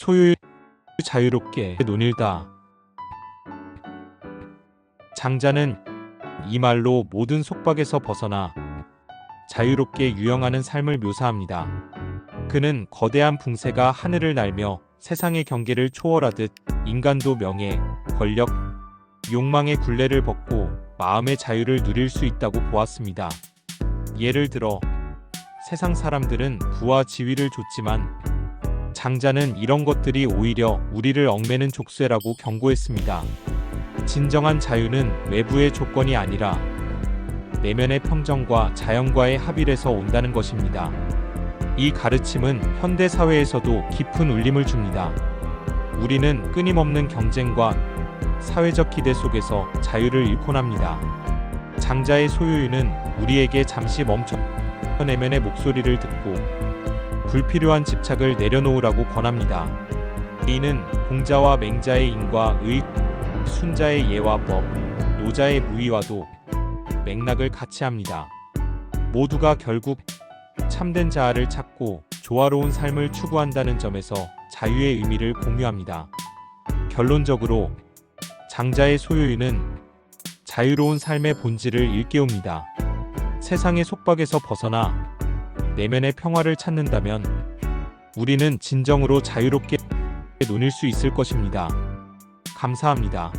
소유 자유롭게 논일다. 장자는 이 말로 모든 속박에서 벗어나 자유롭게 유영하는 삶을 묘사합니다. 그는 거대한 붕새가 하늘을 날며 세상의 경계를 초월하듯 인간도 명예, 권력, 욕망의 굴레를 벗고 마음의 자유를 누릴 수 있다고 보았습니다. 예를 들어 세상 사람들은 부와 지위를 줬지만 장자는 이런 것들이 오히려 우리를 얽매는 족쇄라고 경고했습니다. 진정한 자유는 외부의 조건이 아니라 내면의 평정과 자연과의 합일에서 온다는 것입니다. 이 가르침은 현대 사회에서도 깊은 울림을 줍니다. 우리는 끊임없는 경쟁과 사회적 기대 속에서 자유를 잃곤 합니다. 장자의 소유유는 우리에게 잠시 멈춰 내면의 목소리를 듣고 불필요한 집착을 내려놓으라고 권합니다. 이는 공자와 맹자의 인과 의, 순자의 예와 법, 노자의 무의와도 맥락을 같이 합니다. 모두가 결국 참된 자아를 찾고 조화로운 삶을 추구한다는 점에서 자유의 의미를 공유합니다. 결론적으로 장자의 소유유는 자유로운 삶의 본질을 일깨웁니다. 세상의 속박에서 벗어나 내면의 평화를 찾는다면 우리는 진정으로 자유롭게 논일 수 있을 것입니다. 감사합니다.